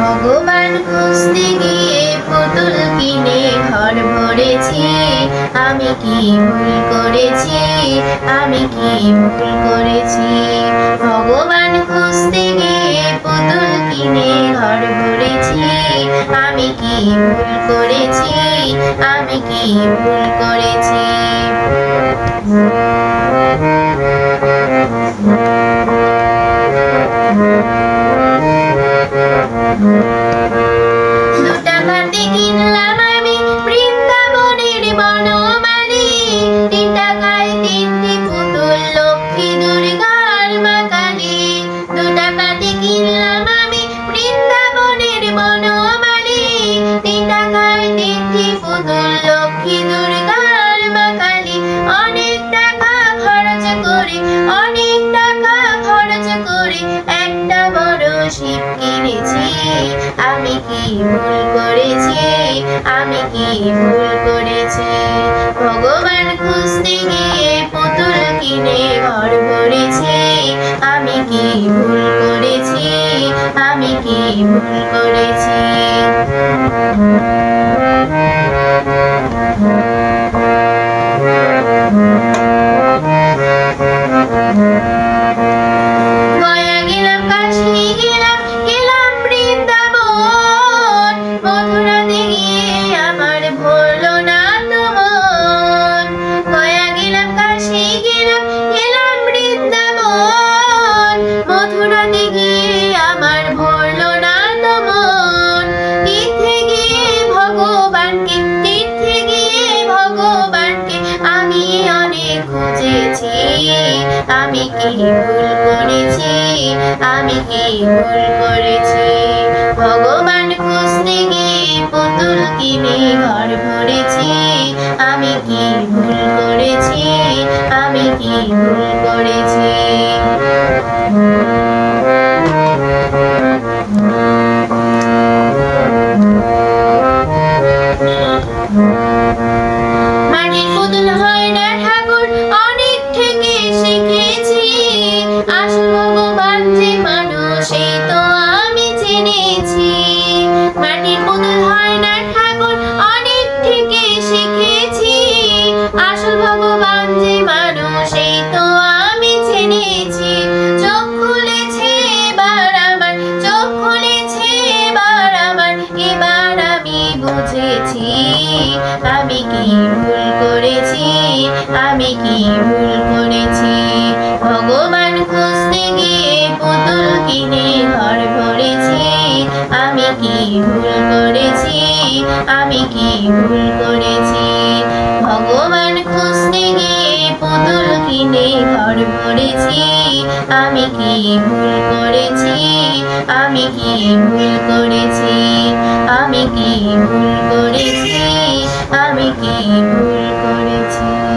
ভগবান খুঁজতে গিয়ে পুতুল কিনে ঘর ভরেছি। আমি কি ভুল করেছি? আমি কি ভুল করেছি? ভগবান খুঁজতে গিয়ে পুতুল কিনে ঘর ভরেছি। আমি কি ভুল করেছি? আমি কি ভুল করেছি? শিব কিনেছি। আমি কি ভুল করেছি? আমি কি ভুল করেছি? ভগবান খুঁজতে গিয়ে পুতুল কিনে ঘর করেছি। আমি কি ভুল করেছি? আমি কি ভুল করেছি? আমি কি ভুল করেছি? আমি কি ভুল করেছি? ভগবান খুঁজতে গিয়ে পুতুল কিনে ঘর ভরেছি আমি কি ভুল করেছি? আমি কি ভুল করেছি? মাটির পুতুল হয় না ভগবান যে মানুষ তো আমি জেনেছি। মাটির পুতুল হয় না ঠাকুর, অনেক থেকে শিখেছি। আসল ভগবান যে মানুষ তো আমি জেনেছি। চোখ খুলেছে এবার আমার, চোখ খুলেছে এবার আমার, এবার আমি বুঝেছি। আমি কি ভুল করেছি? আমি কি ভুল করেছি? ভুল করেছি। ভগবান খুঁজতে গিয়ে পুতুল কিনে ঘর পড়েছি আমি কি ভুল করেছি? আমি কি ভুল করেছি? আমি কি ভুল করেছি? আমি কি ভুল করেছি?